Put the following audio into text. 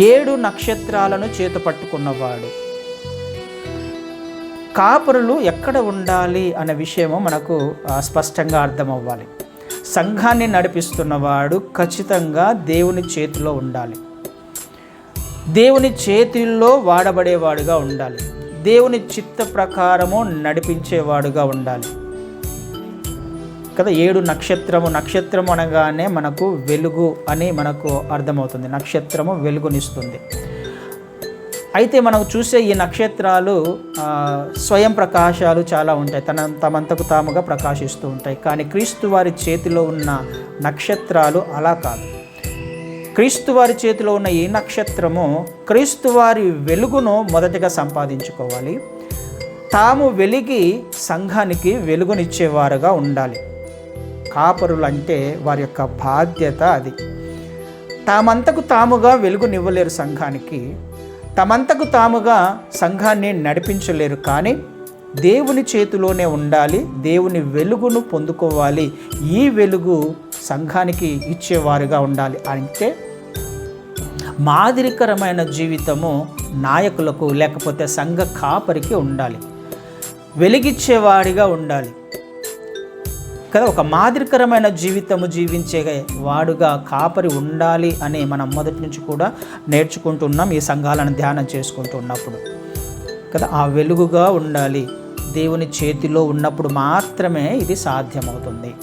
ఏడు నక్షత్రాలను చేత పట్టుకున్నవాడు కాపరులు ఎక్కడ ఉండాలి అనే విషయము మనకు స్పష్టంగా అర్థమవ్వాలి. సంఘాన్ని నడిపిస్తున్నవాడు ఖచ్చితంగా దేవుని చేతిలో ఉండాలి. దేవుని చేతుల్లో వాడబడేవాడుగా ఉండాలి. దేవుని చిత్త ప్రకారము నడిపించేవాడుగా ఉండాలి. కదా ఏడు నక్షత్రము నక్షత్రము అనగానే మనకు వెలుగు అని మనకు అర్థమవుతుంది. నక్షత్రము వెలుగునిస్తుంది. అయితే మనం చూసే ఈ నక్షత్రాలు స్వయం ప్రకాశాలు చాలా ఉంటాయి. తన తమంతకు తాముగా ప్రకాశిస్తూ ఉంటాయి. కానీ క్రీస్తు వారి చేతిలో ఉన్న నక్షత్రాలు అలా కాదు. క్రీస్తు వారి చేతిలో ఉన్న ఈ నక్షత్రము క్రీస్తు వారి వెలుగును మొదటగా సంపాదించుకోవాలి. తాము వెలిగి సంఘానికి వెలుగునిచ్చేవారుగా ఉండాలి. కాపరులు అంటే వారి యొక్క బాధ్యత అది. తామంతకు తాముగా వెలుగునివ్వలేరు సంఘానికి. తమంతకు తాముగా సంఘాన్ని నడిపించలేరు కానీ దేవుని చేతిలోనే ఉండాలి దేవుని వెలుగును పొందుకోవాలి. ఈ వెలుగు సంఘానికి ఇచ్చేవారుగా ఉండాలి. అంటే మాదిరికరమైన జీవితము నాయకులకు లేకపోతే సంఘ కాపరికి ఉండాలి. వెలిగిచ్చేవాడిగా ఉండాలి. కదా ఒక మాదిరికరమైన జీవితము జీవించే వాడుగా కాపరి ఉండాలి అని మనం మొదటి నుంచి కూడా నేర్చుకుంటున్నాం ఈ సంఘాలను ధ్యానం చేసుకుంటున్నప్పుడు కదా ఆ వెలుగుగా ఉండాలి. దేవుని చేతిలో ఉన్నప్పుడు మాత్రమే ఇది సాధ్యమవుతుంది.